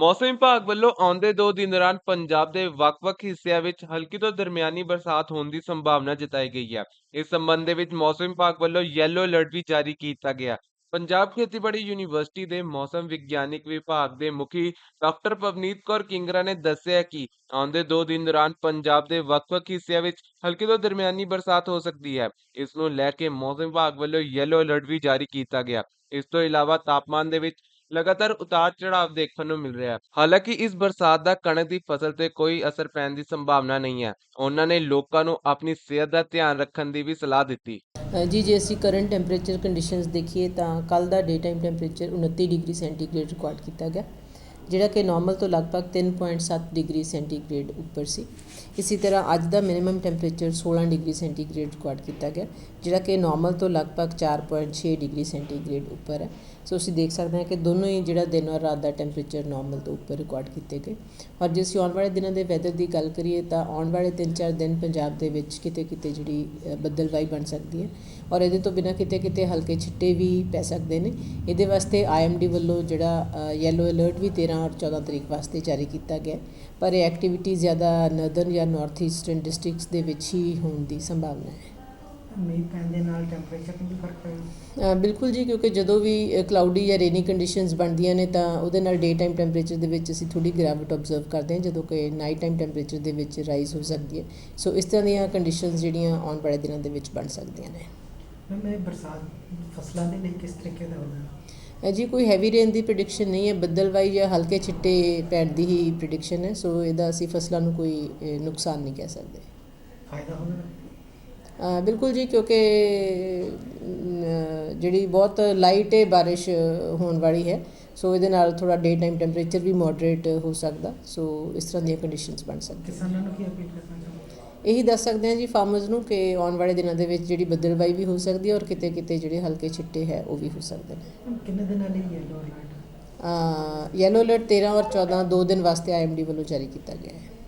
ਮੌਸਮ ਵਿਭਾਗ ਵੱਲੋਂ ਆਉਂਦੇ ਦੋ ਦਿਨ ਦੌਰਾਨ ਪੰਜਾਬ ਦੇ ਵੱਖ-ਵੱਖ ਹਿੱਸਿਆਂ ਵਿੱਚ ਹਲਕੀ ਤੋਂ ਦਰਮਿਆਨੀ ਬਰਸਾਤ ਹੋਣ ਦੀ ਸੰਭਾਵਨਾ ਜਤਾਈ ਗਈ ਹੈ। ਇਸ ਸੰਬੰਧ ਦੇ ਵਿੱਚ ਮੌਸਮ ਵਿਭਾਗ ਵੱਲੋਂ ਯੈਲੋ ਅਲਰਟ ਵੀ ਜਾਰੀ ਕੀਤਾ ਗਿਆ। ਪੰਜਾਬ ਖੇਤੀਬਾੜੀ ਯੂਨੀਵਰਸਿਟੀ ਦੇ ਮੌਸਮ ਵਿਗਿਆਨਕ ਵਿਭਾਗ ਦੇ ਮੁਖੀ ਡਾਕਟਰ ਪਵਨੀਤ ਕੌਰ ਕਿੰਗਰਾ ਨੇ ਦੱਸਿਆ ਕਿ ਆਉਂਦੇ ਦੋ ਦਿਨ ਦੌਰਾਨ ਪੰਜਾਬ ਦੇ ਵੱਖ-ਵੱਖ ਹਿੱਸਿਆਂ ਵਿੱਚ ਹਲਕੀ ਤੋਂ ਦਰਮਿਆਨੀ ਬਰਸਾਤ ਹੋ ਸਕਦੀ ਹੈ। ਇਸ ਨੂੰ ਲੈ ਕੇ ਮੌਸਮ ਵਿਭਾਗ ਵੱਲੋਂ ਯੈਲੋ ਅਲਰਟ ਵੀ ਜਾਰੀ ਕੀਤਾ ਗਿਆ। ਇਸ ਤੋਂ ਇਲਾਵਾ ਤਾਪਮਾਨ ਦੇ ਵਿੱਚ ਲਗਾਤਾਰ ਉਤਾਰ ਚੜਾਵ ਦੇਖਣ ਨੂੰ ਮਿਲ ਰਿਹਾ ਹੈ। ਹਾਲਾਂਕਿ ਇਸ ਬਰਸਾਤ ਦਾ ਕਣਕ ਦੀ ਫਸਲ ਤੇ ਕੋਈ ਅਸਰ ਪੈਣ ਦੀ ਸੰਭਾਵਨਾ ਨਹੀਂ ਹੈ। ਉਹਨਾਂ ਨੇ ਲੋਕਾਂ ਨੂੰ ਆਪਣੀ ਸਿਹਤ ਦਾ ਧਿਆਨ ਰੱਖਣ ਦੀ ਵੀ ਸਲਾਹ ਦਿੱਤੀ। ਜੀ, ਜੇ ਅਸੀਂ ਕਰੰਟ ਟੈਂਪਰੇਚਰ ਕੰਡੀਸ਼ਨਸ ਦੇਖੀਏ ਤਾਂ ਕੱਲ ਦਾ day time temperature 29 degree centigrade record ਕੀਤਾ ਗਿਆ। ਜਿਹੜਾ ਕਿ ਨੋਰਮਲ ਤੋਂ ਲਗਭਗ 3.7 ਡਿਗਰੀ ਸੈਂਟੀਗ੍ਰੇਡ ਉੱਪਰ ਸੀ। ਇਸੇ ਤਰ੍ਹਾਂ ਅੱਜ ਦਾ minimum temperature 16 degree centigrade record ਕੀਤਾ ਗਿਆ ਜਿਹੜਾ ਕਿ ਨੋਰਮਲ ਤੋਂ ਲਗਭਗ 4.6 ਡਿਗਰੀ ਸੈਂਟੀਗ੍ਰੇਡ ਉੱਪਰ ਹੈ। ਸੋ ਅਸੀਂ ਦੇਖ ਸਕਦੇ ਹਾਂ ਕਿ ਦੋਨੋਂ ਹੀ ਜਿਹੜਾ ਦਿਨ ਔਰ ਰਾਤ ਦਾ ਟੈਂਪਰੇਚਰ ਨੋਰਮਲ ਤੋਂ ਉੱਪਰ ਰਿਕਾਰਡ ਕੀਤੇ ਗਏ। ਔਰ ਜੇ ਅਸੀਂ ਆਉਣ ਵਾਲੇ ਦਿਨਾਂ ਦੇ ਵੈਦਰ ਦੀ ਗੱਲ ਕਰੀਏ ਤਾਂ ਆਉਣ ਵਾਲੇ 3-4 ਦਿਨ ਪੰਜਾਬ ਦੇ ਵਿੱਚ ਕਿਤੇ ਕਿਤੇ ਜਿਹੜੀ ਅ, ਬੱਦਲਵਾਈ ਬਣ ਸਕਦੀ ਹੈ। ਔਰ ਇਹਦੇ ਤੋਂ ਬਿਨਾਂ ਕਿਤੇ ਕਿਤੇ ਹਲਕੇ ਛਿੱਟੇ ਵੀ ਪੈ ਸਕਦੇ ਨੇ। ਇਹਦੇ ਵਾਸਤੇ ਆਈਐਮਡੀ ਵੱਲੋਂ ਜਿਹੜਾ ਯੈਲੋ ਅਲਰਟ ਵੀ 13 ਔਰ 14 ਤਰੀਕ ਵਾਸਤੇ ਜਾਰੀ ਕੀਤਾ ਗਿਆ। ਪਰ ਇਹ ਐਕਟੀਵਿਟੀ ਜ਼ਿਆਦਾ ਨਰਦਰਨ ਜਾਂ ਨਾਰਥ ਈਸਟਰਨ ਡਿਸਟ੍ਰਿਕਟਸ ਦੇ ਵਿੱਚ ਹੀ ਹੋਣ ਦੀ ਸੰਭਾਵਨਾ ਹੈ। ਮੀਂਹ ਪੈਣ ਦੇ ਨਾਲ ਟੈਂਪਰੇਚਰ ਨੂੰ ਵੀ ਫ਼ਰਕ ਪਏਗਾ ਅ, ਬਿਲਕੁਲ ਜੀ ਕਿਉਂਕਿ ਜਦੋਂ ਵੀ ਕਲਾਉਡੀ ਜਾਂ ਰੇਨੀ ਕੰਡੀਸ਼ਨਸ ਬਣਦੀਆਂ ਨੇ ਤਾਂ ਉਹਦੇ ਨਾਲ ਡੇ ਟਾਈਮ ਟੈਂਪਰੇਚਰ ਦੇ ਵਿੱਚ ਅਸੀਂ ਥੋੜੀ ਗਿਰਾਵਟ ਆਬਜ਼ਰਵ ਕਰਦੇ ਹਾਂ ਜਦੋਂ ਕਿ ਨਾਈਟ ਟਾਈਮ ਟੈਂਪਰੇਚਰ ਦੇ ਵਿੱਚ ਰਾਈਜ਼ ਹੋ ਸਕਦੀ ਹੈ। ਸੋ ਇਸ ਤਰ੍ਹਾਂ ਦੀਆਂ ਕੰਡੀਸ਼ਨਸ ਜਿਹੜੀਆਂ ਆਉਣ ਵਾਲੇ ਦਿਨਾਂ ਦੇ ਵਿੱਚ ਬਣ ਸਕਦੀਆਂ ਨੇ। ਇਹ ਬਰਸਾਤ ਫਸਲਾਂ ਦੇ ਲਈ ਕਿਸ ਤਰੀਕੇ ਦਾ ਹੋਣਾ? ਅ, ਜੀ ਕੋਈ ਹੈਵੀ ਰੇਨ ਦੀ ਪ੍ਰੈਡਿਕਸ਼ਨ ਨਹੀਂ ਹੈ ਬੱਦਲਵਾਈ ਜਾਂ ਹਲਕੇ ਛਿੱਟੇ ਪੈਣ ਦੀ ਹੀ ਪ੍ਰੈਡਿਕਸ਼ਨ ਹੈ ਸੋ ਇਹਦਾ ਅਸੀਂ ਫਸਲਾਂ ਨੂੰ ਕੋਈ ਨੁਕਸਾਨ ਨਹੀਂ ਕਹਿ ਸਕਦੇ। ਫਾਇਦਾ ਅ, ਬਿਲਕੁਲ ਜੀ ਕਿਉਂਕਿ ਜਿਹੜੀ ਬਹੁਤ ਲਾਈਟ ਹੈ ਬਾਰਿਸ਼ ਹੋਣ ਵਾਲੀ ਹੈ ਸੋ ਇਹਦੇ ਨਾਲ ਥੋੜਾ ਡੇ ਟਾਈਮ ਟੈਂਪਰੇਚਰ ਵੀ ਮੋਡਰੇਟ ਹੋ ਸਕਦਾ ਸੋ ਇਸ ਤਰ੍ਹਾਂ ਦੀਆਂ ਕੰਡੀਸ਼ਨਸ ਬਣ ਸਕਦੀਆਂ। ਕਿਸਾਨਾਂ ਨੂੰ ਕੀ ਅਪੀਲ ਕਰਨਾ ਇਹੀ ਦੱਸ ਸਕਦੇ ਹਾਂ ਜੀ ਫਾਰਮਰਸ ਨੂੰ ਕਿ ਆਉਣ ਵਾਲੇ ਦਿਨਾਂ ਦੇ ਵਿੱਚ ਜਿਹੜੀ ਬੱਦਲਬਾਈ ਵੀ ਹੋ ਸਕਦੀ ਹੈ ਔਰ ਕਿਤੇ ਕਿਤੇ ਜਿਹੜੇ ਹਲਕੇ ਛਿੱਟੇ ਹੈ ਉਹ ਵੀ ਹੋ ਸਕਦੇ ਨੇ। ਕਿੰਨੇ ਦਿਨਾਂ ਲਈ ਯੈਲੋ ਅਲਰਟ ਯੈਲੋ ਅਲਰਟ 13 ਔਰ 14 ਦੋ ਦਿਨ ਵਾਸਤੇ ਆਈਐਮਡੀ ਵੱਲੋਂ ਜਾਰੀ ਕੀਤਾ ਗਿਆ ਹੈ।